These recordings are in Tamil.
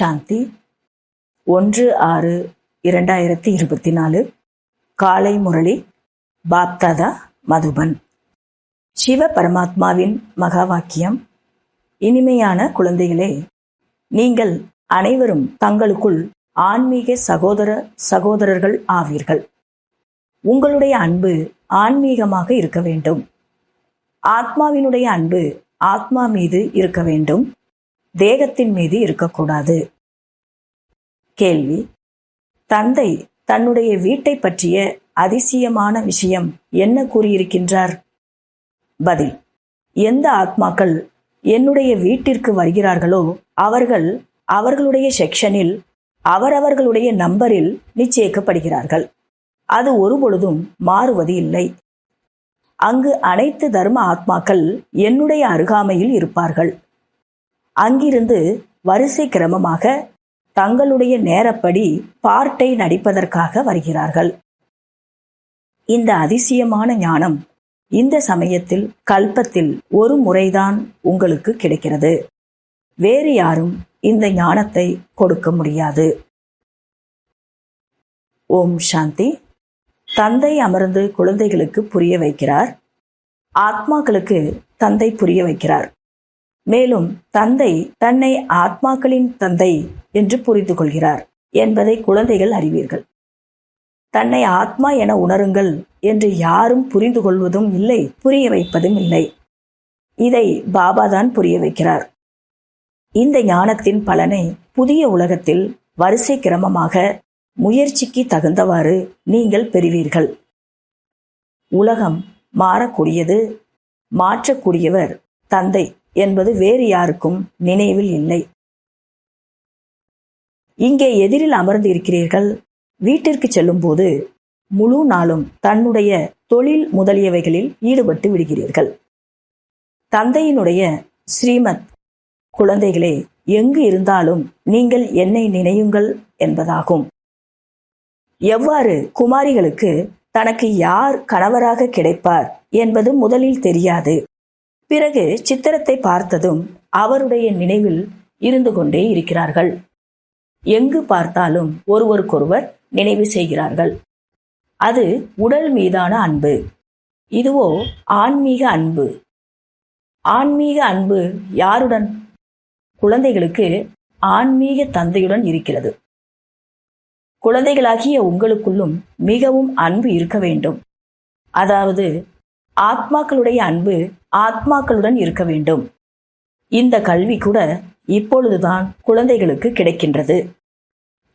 சாந்தி ஒன்று ஆறு இரண்டாயிரத்தி இருபத்தி நாலு காலை முரளி பாப்தாதா மதுபன். சிவ பரமாத்மாவின் மகா வாக்கியம். இனிமையான குழந்தைகளே நீங்கள் அனைவரும் தங்களுக்குள் ஆன்மீக சகோதர சகோதரர்கள் ஆவீர்கள். உங்களுடைய அன்பு ஆன்மீகமாக இருக்க வேண்டும். ஆத்மாவினுடைய அன்பு ஆத்மா மீது இருக்க வேண்டும். தேகத்தின் மீது இருக்கக்கூடாது. கேள்வி. தந்தை தன்னுடைய வீட்டை பற்றிய அதிசயமான விஷயம் என்ன கூறியிருக்கின்றார்? பதில். எந்த ஆத்மாக்கள் என்னுடைய வீட்டிற்கு வருகிறார்களோ அவர்கள் அவர்களுடைய செக்ஷனில் அவரவர்களுடைய நம்பரில் நிச்சயிக்கப்படுகிறார்கள். அது ஒருபொழுதும் மாறுவது இல்லை. அங்கு அனைத்து தர்ம ஆத்மாக்கள் என்னுடைய அருகாமையில் இருப்பார்கள். அங்கிருந்து வரிசை கிரமமாக தங்களுடைய நேரப்படி பார்ட்டை நடிப்பதற்காக வருகிறார்கள். இந்த அதிசயமான ஞானம் இந்த சமயத்தில் கல்பத்தில் ஒரு முறைதான் உங்களுக்கு கிடைக்கிறது. வேறு யாரும் இந்த ஞானத்தை கொடுக்க முடியாது. ஓம் சாந்தி. தந்தை அமர்ந்து குழந்தைகளுக்கு புரிய வைக்கிறார். ஆத்மாக்களுக்கு தந்தை புரிய வைக்கிறார். மேலும் தந்தை தன்னை ஆத்மாக்களின் தந்தை என்று புரிந்து கொள்கிறார் என்பதை குழந்தைகள் அறிவீர்கள். தன்னை ஆத்மா என உணருங்கள் என்று யாரும் புரிந்து கொள்வதும் இல்லை புரிய வைப்பதும் இல்லை. இதை பாபாதான் புரிய வைக்கிறார். இந்த ஞானத்தின் பலனை புதிய உலகத்தில் வரிசை கிரமமாக முயற்சிக்கு தகுந்தவாறு நீங்கள் பெறுவீர்கள். உலகம் மாறக்கூடியது மாற்றக்கூடியவர் தந்தை. என்பது வேறு யாருக்கும் நினைவில் இல்லை. இங்கே எதிரில் அமர்ந்து இருக்கிறீர்கள். வீட்டிற்கு செல்லும்போது முழு நாளும் தன்னுடைய தொழில் முதலியவைகளில் ஈடுபட்டு விடுகிறீர்கள். தந்தையினுடைய ஸ்ரீமத் குழந்தைகளே எங்கு இருந்தாலும் நீங்கள் என்னை நினையுங்கள் என்பதாகும். எவ்வாறு குமாரிகளுக்கு தனக்கு யார் கணவராக கிடைப்பார் என்பது முதலில் தெரியாது. பிறகு சித்திரத்தை பார்த்ததும் அவருடைய நினைவில் இருந்து கொண்டே இருக்கிறார்கள். எங்கு பார்த்தாலும் ஒருவருக்கொருவர் நினைவு செய்கிறார்கள். அது உடல் மீதான அன்பு. இதுவோ ஆன்மீக அன்பு. ஆன்மீக அன்பு யாருடன்? குழந்தைகளுக்கு ஆன்மீக தந்தையுடன் இருக்கிறது. குழந்தைகளாகிய உங்களுக்குள்ளும் மிகவும் அன்பு இருக்க வேண்டும். அதாவது ஆத்மாக்களுடைய அன்பு ஆத்மாக்களுடன் இருக்க வேண்டும். இந்த கல்வி கூட இப்பொழுதுதான் குழந்தைகளுக்கு கிடைக்கின்றது.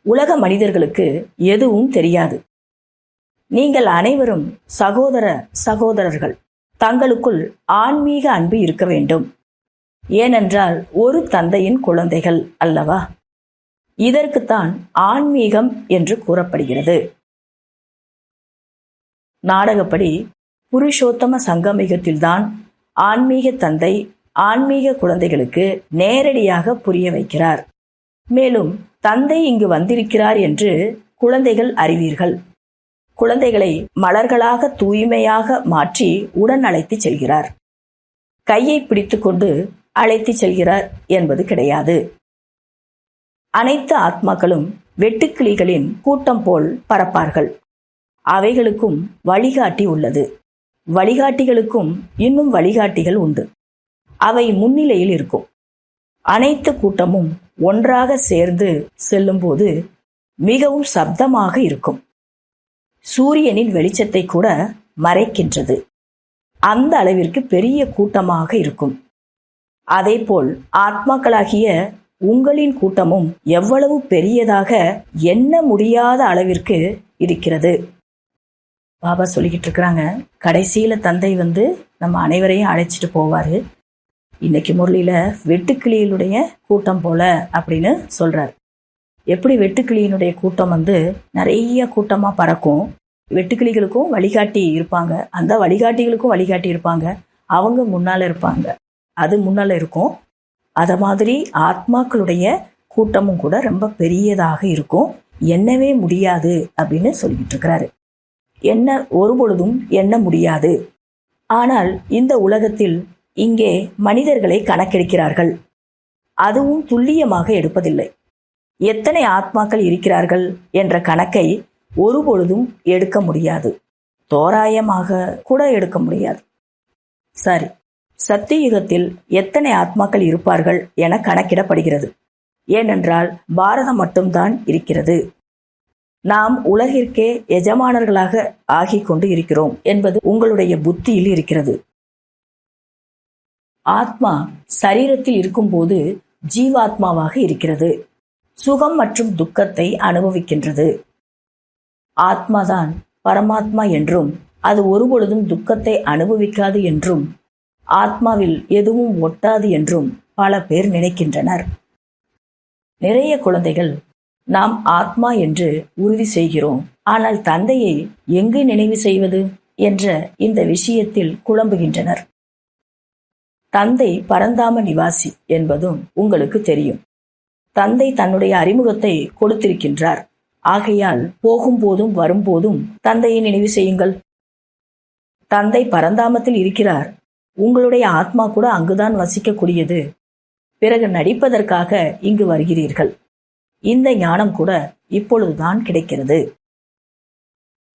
உலக மனிதர்களுக்கு எதுவும் தெரியாது. நீங்கள் அனைவரும் சகோதர சகோதரர்கள். தங்களுக்குள் ஆன்மீக அன்பு இருக்க வேண்டும். ஏனென்றால் ஒரு தந்தையின் குழந்தைகள் அல்லவா? இதற்குத்தான் ஆன்மீகம் என்று கூறப்படுகிறது. நாடகப்படி புருஷோத்தம சங்கமிகத்தில்தான் ஆன்மீக தந்தை ஆன்மீக குழந்தைகளுக்கு நேரடியாக புரிய வைக்கிறார். மேலும் தந்தை இங்கு வந்திருக்கிறார் என்று குழந்தைகள் அறிவீர்கள். குழந்தைகளை மலர்களாக தூய்மையாக மாற்றி உடன் அழைத்துச் செல்கிறார். கையை பிடித்துக்கொண்டு அழைத்துச் செல்கிறார் என்பது கிடையாது. அனைத்து ஆத்மாக்களும் வெட்டுக்கிளிகளின் கூட்டம் போல் பரப்பார்கள் அவைகளுக்கும் வழிகாட்டி உள்ளது. வழிகாட்டிகளுக்கும் இன்னும் வழிகாட்டிகள் உண்டு. அவை முன்னிலையில் இருக்கும். அனைத்து கூட்டமும் ஒன்றாக சேர்ந்து செல்லும்போது மிகவும் சப்தமாக இருக்கும். சூரியனின் வெளிச்சத்தை கூட மறைக்கின்றது. அந்த அளவிற்கு பெரிய கூட்டமாக இருக்கும். அதேபோல் ஆத்மாக்களாகிய உங்களின் கூட்டமும் எவ்வளவு பெரியதாக எண்ண முடியாத அளவிற்கு இருக்கிறது. பாபா சொல்லிக்கிட்டு இருக்கிறாங்க கடைசியில் தந்தை வந்து நம்ம அனைவரையும் அழைச்சிட்டு போவார். இன்னைக்கு முரளியில் வெட்டுக்கிளியினுடைய கூட்டம் போல அப்படின்னு சொல்கிறார் எப்படி வெட்டுக்கிளியினுடைய கூட்டம் வந்து நிறைய கூட்டமாக பறக்கும்? வெட்டுக்கிளிகளுக்கும் வழிகாட்டி இருப்பாங்க. அந்த வழிகாட்டிகளுக்கும் வழிகாட்டி இருப்பாங்க. அவங்க முன்னால இருப்பாங்க. அது முன்னால இருக்கும். அதை மாதிரி ஆத்மாக்களுடைய கூட்டமும் கூட ரொம்ப பெரியதாக இருக்கும். என்னவே முடியாது அப்படின்னு சொல்லிட்டு இருக்கிறாரு என்ன ஒரு பொழுதும் எண்ண முடியாது. ஆனால் இந்த உலகத்தில் இங்கே மனிதர்களை கணக்கெடுக்கிறார்கள். அதுவும் துல்லியமாக எடுப்பதில்லை. எத்தனை ஆத்மாக்கள் இருக்கிறார்கள் என்ற கணக்கை ஒருபொழுதும் எடுக்க முடியாது. தோராயமாக கூட எடுக்க முடியாது. சரி சத்தியுகத்தில் எத்தனை ஆத்மாக்கள் இருப்பார்கள் என கணக்கிடப்படுகிறது. ஏனென்றால் பாரதம் மட்டும்தான் இருக்கிறது. நாம் உலகிற்கே எஜமானர்களாக ஆகி கொண்டு இருக்கிறோம் என்பது உங்களுடைய புத்தியில் இருக்கிறது. ஆத்மா சரீரத்தில் இருக்கும்போது ஜீவாத்மாவாக இருக்கிறது. சுகம் மற்றும் துக்கத்தை அனுபவிக்கின்றது. ஆத்மாதான் பரமாத்மா என்றும் அது ஒருபொழுதும் துக்கத்தை அனுபவிக்காது என்றும் ஆத்மாவில் எதுவும் ஒட்டாது என்றும் பல பேர் நினைக்கின்றனர். நிறைய குழந்தைகள் நாம் ஆத்மா என்று உறுதி செய்கிறோம். ஆனால் தந்தையை எங்கு நினைவு செய்வது? என்ற இந்த விஷயத்தில் குழம்புகின்றனர். தந்தை பரந்தாம நிவாசி என்பதும் உங்களுக்கு தெரியும். தந்தை தன்னுடைய அறிமுகத்தை கொடுத்திருக்கின்றார். ஆகையால் போகும்போதும் வரும்போதும் தந்தையை நினைவு செய்யுங்கள். தந்தை பரந்தாமத்தில் இருக்கிறார். உங்களுடைய ஆத்மா கூட அங்குதான் வசிக்கக்கூடியது. பிறகு நடிப்பதற்காக இங்கு வருகிறீர்கள். இந்த ஞானம் கூட இப்பொழுதுதான் கிடைக்கிறது.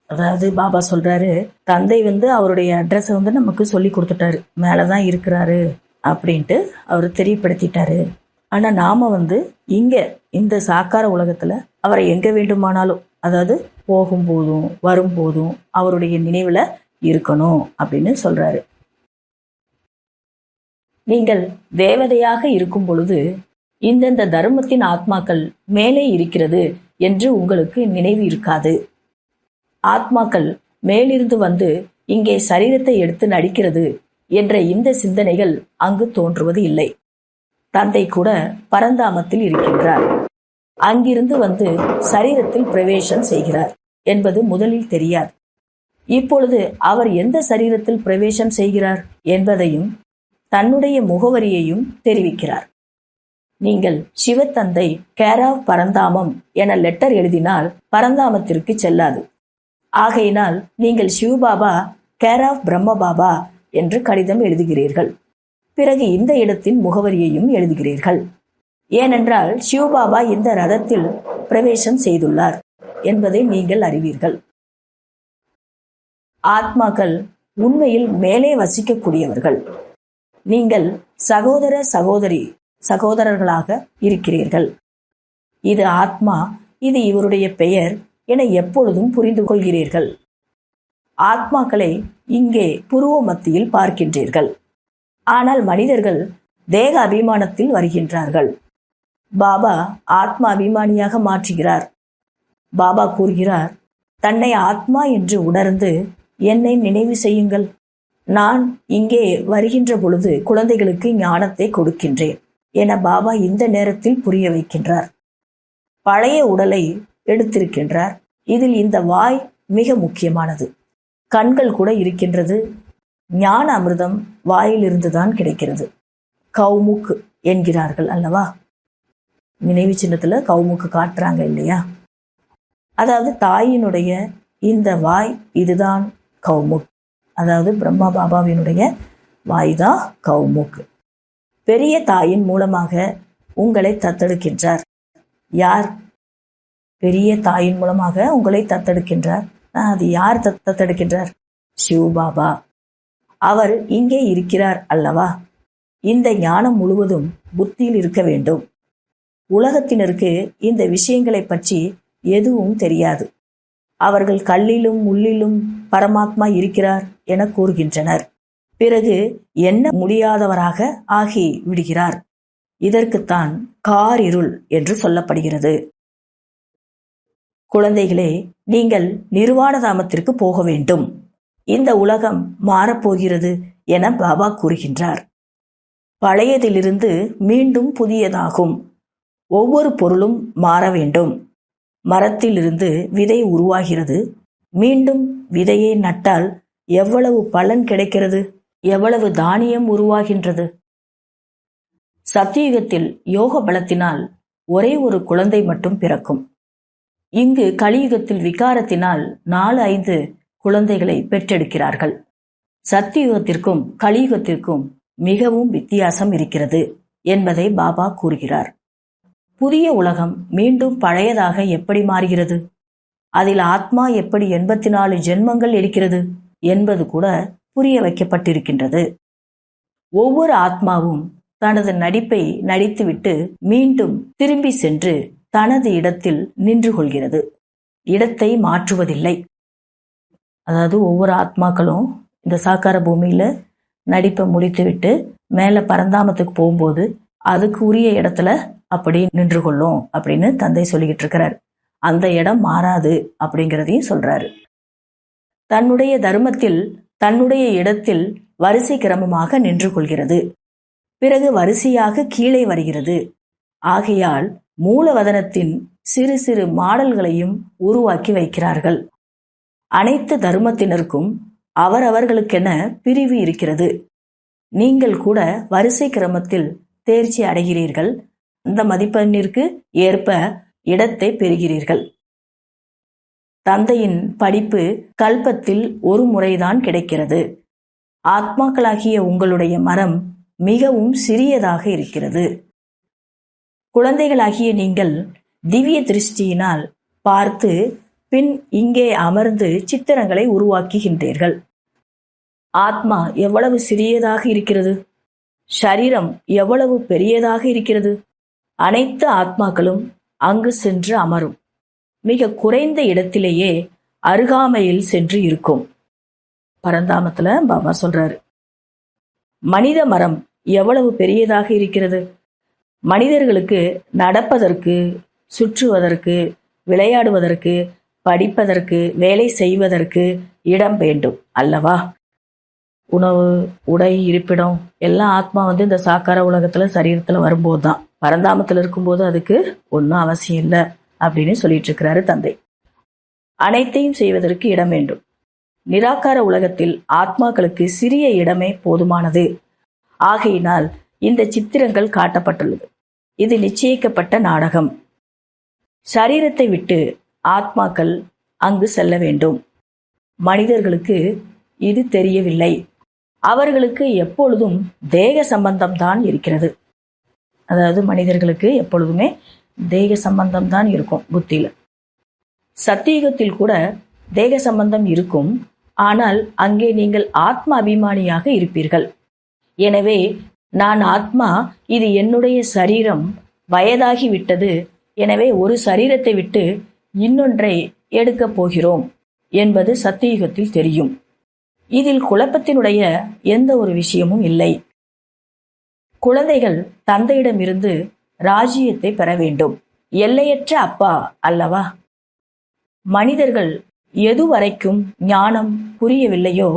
அதாவது பாபா சொல்றாரு தந்தை வந்து அவருடைய அட்ரஸை வந்து நமக்கு சொல்லி கொடுத்துட்டாரு. மேலதான் இருக்கிறாரு அப்படின்ட்டு அவர் தெரியப்படுத்திட்டாரு. ஆனா நாம வந்து இங்க இந்த சாக்கார உலகத்துல அவரை எங்க வேண்டுமானாலும் அதாவது போகும்போதும் வரும்போதும் அவருடைய நினைவுல இருக்கணும் அப்படின்னு சொல்றாரு. நீங்கள் தேவதையாக இருக்கும் பொழுது இந்தந்த தர்மத்தின் ஆத்மாக்கள் மேலே இருக்கிறது என்று உங்களுக்கு நினைவு இருக்காது. ஆத்மாக்கள் மேலிருந்து வந்து இங்கே சரீரத்தை எடுத்து நடிக்கிறது என்ற இந்த சிந்தனைகள் அங்கு தோன்றுவது இல்லை. தந்தை கூட பரந்தாமத்தில் இருக்கின்றார். அங்கிருந்து வந்து சரீரத்தில் பிரவேசம் செய்கிறார் என்பது முதலில் தெரியாது. இப்பொழுது அவர் எந்த சரீரத்தில் பிரவேசம் செய்கிறார் என்பதையும் தன்னுடைய முகவரியையும் தெரிவிக்கிறார். நீங்கள் சிவத்தந்தை கேராவ் பரந்தாமம் என லெட்டர் எழுதினால் பரந்தாமத்திற்கு செல்லாது. ஆகையினால் நீங்கள் சிவபாபா கேராவ் பிரம்மபாபா என்று கடிதம் எழுதுகிறீர்கள். பிறகு இந்த இடத்தின் முகவரியையும் எழுதுகிறீர்கள். ஏனென்றால் சிவபாபா இந்த ரதத்தில் பிரவேசம் செய்துள்ளார் என்பதை நீங்கள் அறிவீர்கள். ஆத்மாக்கள் உண்மையில் மேலே வசிக்கக்கூடியவர்கள். நீங்கள் சகோதர சகோதரி சகோதரர்களாக இருக்கிறீர்கள். இது ஆத்மா இது இவருடைய பெயர் என எப்பொழுதும் புரிந்து கொள்கிறீர்கள். ஆத்மாக்களை இங்கே புருவ மத்தியில் பார்க்கின்றீர்கள். ஆனால் மனிதர்கள் தேக அபிமானத்தில் வருகின்றார்கள். பாபா ஆத்மா அபிமானியாக மாற்றுகிறார். பாபா கூறுகிறார் தன்னை ஆத்மா என்று உணர்ந்து என்னை நினைவு செய்யுங்கள். நான் இங்கே வருகின்ற பொழுது குழந்தைகளுக்கு ஞானத்தை கொடுக்கின்றேன். என பாபா இந்த நேரத்தில் புரிய வைக்கின்றார். பழைய உடலை எடுத்திருக்கின்றார். இதில் இந்த வாய் மிக முக்கியமானது. கண்கள் கூட இருக்கின்றது. ஞான அமிர்தம் வாயிலிருந்துதான் கிடைக்கிறது. கவுமுக்கு என்கிறார்கள் அல்லவா? நினைவு சின்னத்தில் கவுமுக்கு காட்டுறாங்க இல்லையா? அதாவது தாயினுடைய இந்த வாய் இதுதான் கவுமுக் அதாவது பிரம்மா பாபாவினுடைய வாய் தான் கவுமுக்கு பெரிய தாயின் மூலமாக உங்களை தத்தெடுக்கின்றார். யார்? பெரிய தாயின் மூலமாக உங்களை தத்தெடுக்கின்றார். அது யார் தத் தத்தெடுக்கின்றார்? சிவபாபா. அவர் இங்கே இருக்கிறார் அல்லவா? இந்த ஞானம் முழுவதும் புத்தியில் இருக்க வேண்டும். உலகத்தினருக்கு இந்த விஷயங்களை பற்றி எதுவும் தெரியாது. அவர்கள் கல்லிலும் உள்ளிலும் பரமாத்மா இருக்கிறார் என கூறுகின்றனர். பிறகு என்ன முடியாதவராக ஆகி விடுகிறார். இதற்குத்தான் காரிருள் என்று சொல்லப்படுகிறது. குழந்தைகளே நீங்கள் நிர்வாண தாமத்திற்கு போக வேண்டும். இந்த உலகம் மாறப்போகிறது என பாபா கூறுகின்றார். பழையதிலிருந்து மீண்டும் புதியதாகும். ஒவ்வொரு பொருளும் மாற வேண்டும். மரத்திலிருந்து விதை உருவாகிறது. மீண்டும் விதையை நட்டால் எவ்வளவு பலன் கிடைக்கிறது? எவ்வளவு தானியம் உருவாகின்றது? சத்தியுகத்தில் யோக பலத்தினால் ஒரே ஒரு குழந்தை மட்டும் பிறக்கும். இங்கு கலியுகத்தில் விகாரத்தினால் நாலு ஐந்து குழந்தைகளை பெற்றெடுக்கிறார்கள். சத்தியுகத்திற்கும் கலியுகத்திற்கும் மிகவும் வித்தியாசம் இருக்கிறது என்பதை பாபா கூறுகிறார். புதிய உலகம் மீண்டும் பழையதாக எப்படி மாறுகிறது? அதில் ஆத்மா எப்படி எண்பத்தி நாலு ஜென்மங்கள் எடுக்கிறது என்பது கூட புரிய வைக்கப்பட்டிருக்கின்றது. ஒவ்வொரு ஆத்மாவும் தனது நடிப்பை நடித்துவிட்டு மீண்டும் திரும்பி சென்று தனது இடத்தில் நின்று கொள்கிறது. இடத்தை மாற்றுவதில்லை. அதாவது ஒவ்வொரு ஆத்மாக்களும் இந்த சாக்கார பூமியில நடிப்பை முடித்துவிட்டு மேலே பரந்தாமத்துக்கு போகும்போது அதுக்கு உரிய இடத்துல அப்படி நின்று கொள்ளும் அப்படின்னு தந்தை சொல்லிக்கிட்டு இருக்கிறார். அந்த இடம் மாறாது அப்படிங்கிறதையும் சொல்றாரு. தன்னுடைய தர்மத்தில் தன்னுடைய இடத்தில் வரிசை கிரமமாக நின்று கொள்கிறது. பிறகு வரிசையாக கீழே வருகிறது. ஆகையால் மூலவதனத்தின் சிறு சிறு மாடல்களையும் உருவாக்கி வைக்கிறார்கள். அனைத்து தர்மத்தினருக்கும் அவரவர்களுக்கென பிரிவு இருக்கிறது. நீங்கள் கூட வரிசை கிரமத்தில் தேர்ச்சி அடைகிறீர்கள். அந்த மதிப்பெண்ணிற்கு ஏற்ப இடத்தை பெறுகிறீர்கள். தந்தையின் படிப்பு கல்பத்தில் ஒரு முறைதான் கிடைக்கிறது. ஆத்மாக்களாகிய உங்களுடைய மரம் மிகவும் சிறியதாக இருக்கிறது. குழந்தைகளாகிய நீங்கள் திவ்ய திருஷ்டியினால் பார்த்து பின் இங்கே அமர்ந்து சித்திரங்களை உருவாக்குகின்றீர்கள். ஆத்மா எவ்வளவு சிறியதாக இருக்கிறது? சரீரம் எவ்வளவு பெரியதாக இருக்கிறது? அனைத்து ஆத்மாக்களும் அங்கு சென்று அமரும். மிக குறைந்த இடத்திலேயே அருகாமையில் சென்று இருக்கும். பரந்தாமத்துல பாபா சொல்றாரு மனித மரம் எவ்வளவு பெரியதாக இருக்கிறது? மனிதர்களுக்கு நடப்பதற்கு சுற்றுவதற்கு விளையாடுவதற்கு படிப்பதற்கு வேலை செய்வதற்கு இடம் வேண்டும் அல்லவா? உணவு உடை இருப்பிடம் எல்லாம் ஆத்மா வந்து இந்த சாக்கார உலகத்துல சரீரத்துல வரும்போது தான் பரந்தாமத்துல இருக்கும்போது அதுக்கு ஒன்றும் அவசியம் இல்லை. அப்படின்னு சொல்லிட்டு இருக்கிறாரு தந்தை. அனைத்தையும் செய்வதற்கு இடம் வேண்டும். நிராகார உலகத்தில் ஆத்மாக்களுக்கு சிறிய இடமே போதுமானது. ஆகையினால் இந்த சித்திரங்கள் காட்டப்பட்டுள்ளது. இது நிச்சயிக்கப்பட்ட நாடகம். சரீரத்தை விட்டு ஆத்மாக்கள் அங்கு செல்ல வேண்டும். மனிதர்களுக்கு இது தெரியவில்லை. அவர்களுக்கு எப்பொழுதும் தேக சம்பந்தம் தான் இருக்கிறது. அதாவது மனிதர்களுக்கு எப்பொழுதுமே தேக சம்பந்தம் தான் இருக்கும் புத்தியில. சத்தியுகத்தில் கூட தேக சம்பந்தம் இருக்கும். ஆனால் அங்கே நீங்கள் ஆத்ம அபிமானியாக இருப்பீர்கள். எனவே நான் ஆத்மா இது என்னுடைய சரீரம் வயதாகி விட்டது. எனவே ஒரு சரீரத்தை விட்டு இன்னொன்றை எடுக்கப் போகிறோம் என்பது சத்தியுகத்தில் தெரியும். இதில் குழப்பத்தினுடைய எந்த ஒரு விஷயமும் இல்லை. குழந்தைகள் தந்தையிடமிருந்து ராஜ்யத்தை பெற வேண்டும். எல்லையற்ற அப்பா அல்லவா? மனிதர்கள் எது வரைக்கும் ஞானம் புரியவில்லையோ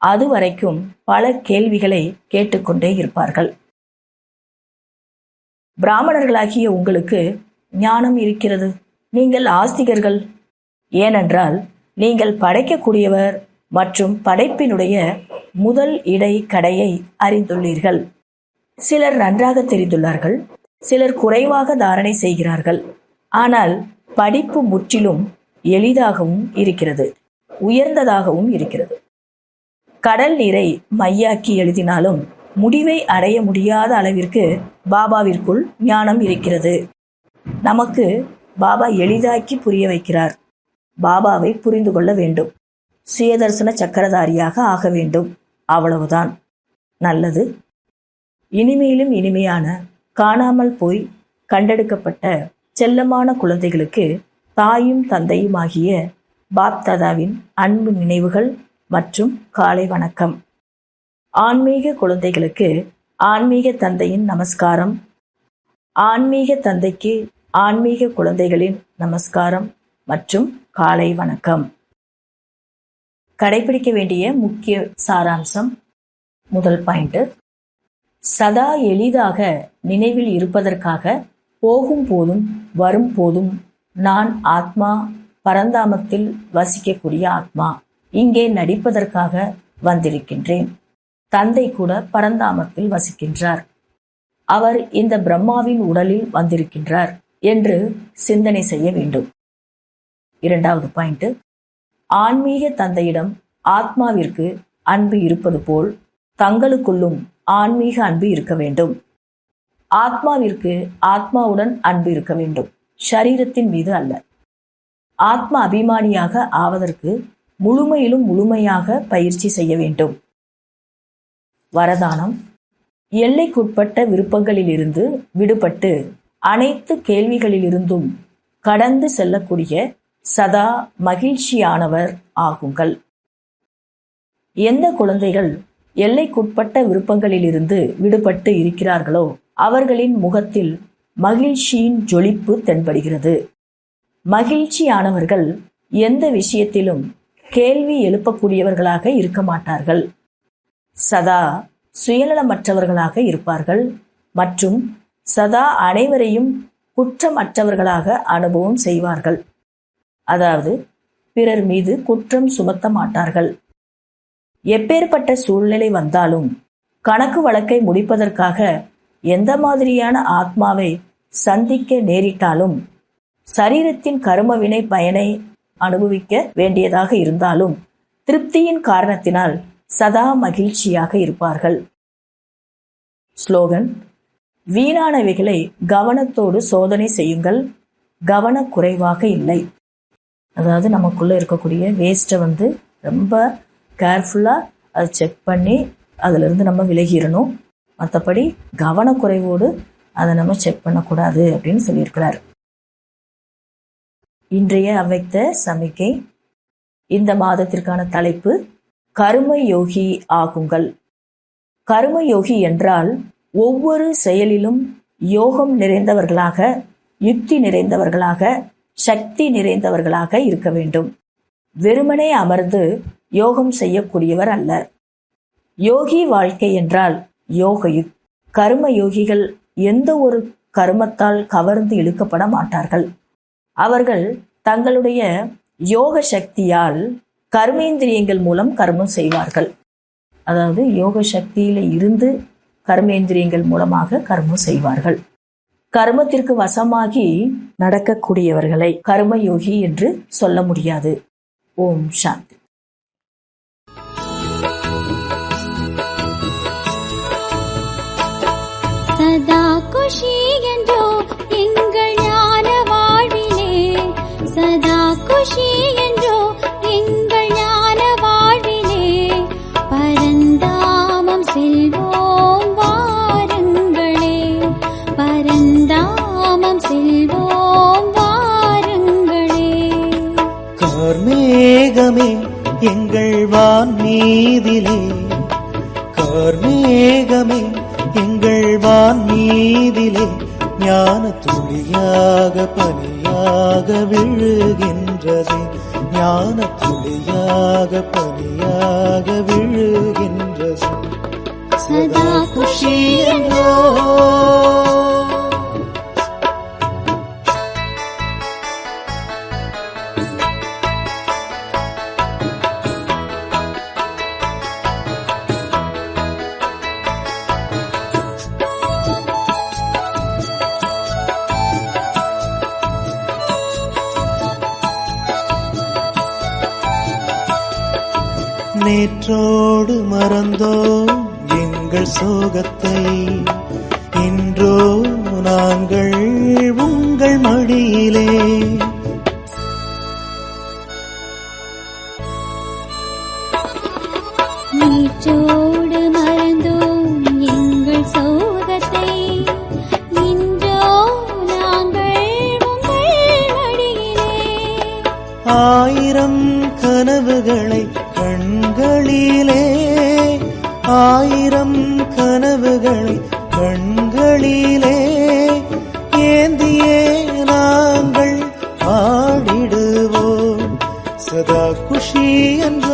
அது வரைக்கும் பல கேள்விகளை கேட்டுக்கொண்டே இருப்பார்கள். பிராமணர்களாகிய உங்களுக்கு ஞானம் இருக்கிறது. நீங்கள் ஆஸ்திகர்கள். ஏனென்றால் நீங்கள் படைக்கக்கூடியவர் மற்றும் படைப்பினுடைய முதல் இடை கடையை அறிந்துள்ளீர்கள். சிலர் நன்றாக தெரிந்துள்ளார்கள். சிலர் குறைவாக தாரணை செய்கிறார்கள். ஆனால் படிப்பு முற்றிலும் எளிதாகவும் இருக்கிறது. உயர்ந்ததாகவும் இருக்கிறது. கடல் நீரை மையாக்கி எழுதினாலும் முடிவை அடைய முடியாத அளவிற்கு பாபாவிற்குள் ஞானம் இருக்கிறது. நமக்கு பாபா எளிதாக்கி புரிய வைக்கிறார். பாபாவை புரிந்து கொள்ள வேண்டும். சுயதர்சன சக்கரதாரியாக ஆக வேண்டும். அவ்வளவுதான். நல்லது. இனிமையிலும் இனிமையான காணாமல் போய் கண்டெடுக்கப்பட்ட செல்லமான குழந்தைகளுக்கு தாயும் தந்தையும் ஆகிய பாப்தாதாவின் அன்பு நினைவுகள் மற்றும் காலை வணக்கம். ஆன்மீக குழந்தைகளுக்கு ஆன்மீக தந்தையின் நமஸ்காரம். ஆன்மீக தந்தைக்கு ஆன்மீக குழந்தைகளின் நமஸ்காரம் மற்றும் காலை வணக்கம். கடைபிடிக்க வேண்டிய முக்கிய சாராம்சம் முதல் பாயிண்ட். சதா எளிதாக நினைவில் இருப்பதற்காக போகும் போதும் வரும் போதும் நான் ஆத்மா பரந்தாமத்தில் வசிக்கக்கூடிய ஆத்மா இங்கே நடிப்பதற்காக வந்திருக்கின்றேன். தந்தை கூட பரந்தாமத்தில் வசிக்கின்றார். அவர் இந்த பிரம்மாவின் உடலில் வந்திருக்கின்றார் என்று சிந்தனை செய்ய வேண்டும். இரண்டாவது பாயிண்ட். ஆன்மீக தந்தையிடம் ஆத்மாவிற்கு அன்பு இருப்பது போல் தங்களுக்குள்ளும் ஆன்மீக அன்பு இருக்க வேண்டும். ஆத்மாவிற்கு ஆத்மாவுடன் அன்பு இருக்க வேண்டும். சரீரத்தின் மீது அல்ல. ஆத்ம அபிமானியாக ஆவதற்கு முழுமையிலும் முழுமையாக பயிற்சி செய்ய வேண்டும். வரதானம். எல்லைக்குட்பட்ட விருப்பங்களிலிருந்து விடுபட்டு அனைத்து கேள்விகளிலிருந்தும் கடந்து செல்லக்கூடிய சதா மகிழ்ச்சியானவர் ஆகுங்கள். எந்த குழந்தைகள் எல்லைக்குட்பட்ட விருப்பங்களிலிருந்து விடுபட்டு இருக்கிறார்களோ அவர்களின் முகத்தில் மகிழ்ச்சியின் ஜொலிப்பு தென்படுகிறது. மகிழ்ச்சியானவர்கள் எந்த விஷயத்திலும் கேள்வி எழுப்பக்கூடியவர்களாக இருக்க மாட்டார்கள். சதா சுயநலமற்றவர்களாக இருப்பார்கள் மற்றும் சதா அனைவரையும் குற்றமற்றவர்களாக அனுபவம் செய்வார்கள். அதாவது பிறர் மீது குற்றம் சுமத்த மாட்டார்கள் எப்பேற்பட்ட சூழ்நிலை வந்தாலும் கணக்கு வழக்கை முடிப்பதற்காக எந்த மாதிரியான ஆத்மாவை சந்திக்க நேரிட்டாலும் சரீரத்தின் கருமவினை பயனை அனுபவிக்க வேண்டியதாக இருந்தாலும் திருப்தியின் காரணத்தினால் சதா மகிழ்ச்சியாக இருப்பார்கள். ஸ்லோகன் வீணானவைகளை கவனத்தோடு சோதனை செய்யுங்கள். கவனக்குறைவாக இல்லை. அதாவது நமக்குள்ள இருக்கக்கூடிய வேஸ்ட்டை வந்து ரொம்ப கேர்ஃபுல்லாக அதை செக் பண்ணி அதிலிருந்து நம்ம விலகிடணும். மற்றபடி கவனக்குறைவோடு அதை நம்ம செக் பண்ணக்கூடாது அப்படின்னு சொல்லியிருக்கிறார். இன்றைய அவைத்த சமிக்கை இந்த மாதத்திற்கான தலைப்பு கரும யோகி ஆகுங்கள். கரும யோகி என்றால் ஒவ்வொரு செயலிலும் யோகம் நிறைந்தவர்களாக யுக்தி நிறைந்தவர்களாக சக்தி நிறைந்தவர்களாக இருக்க வேண்டும். வெறுமனே அமர்ந்து யோகம் செய்யக்கூடியவர் அல்ல யோகி வாழ்க்கை என்றால் யோகயுக் கர்ம யோகிகள் எந்த ஒரு கர்மத்தால் கவர்ந்து இழுக்கப்பட மாட்டார்கள். அவர்கள் தங்களுடைய யோக சக்தியால் கர்மேந்திரியங்கள் மூலம் கர்மம் செய்வார்கள். அதாவது யோக சக்தியில இருந்து கர்மேந்திரியங்கள் மூலமாக கர்மம் செய்வார்கள். கர்மத்திற்கு வசமாகி நடக்கக்கூடியவர்களை கர்மயோகி என்று சொல்ல முடியாது. ஓம் சாந்தி சதா குஷி நான் வான் மீதிலே ஞான துளியாக பனியாக விழுகின்றது. ஞான துளியாக பனியாக விழுகின்றது. சதா குஷி என்றோ நேற்றோடு மறந்தோம். எங்கள் சோகத்தை இன்றோ நாங்கள் உங்கள் மடியிலே. நீற்றோடு மறந்தோம் எங்கள் சோகத்தை. இன்றோ நாங்கள் உங்கள் மடியிலே. ஆயிரம் கனவுகளை கண்களிலே ஆயிரம் கனவுகளை கண்களிலே ஏந்தியே நாங்கள் ஆடிடுவோம் சதா குஷி என்று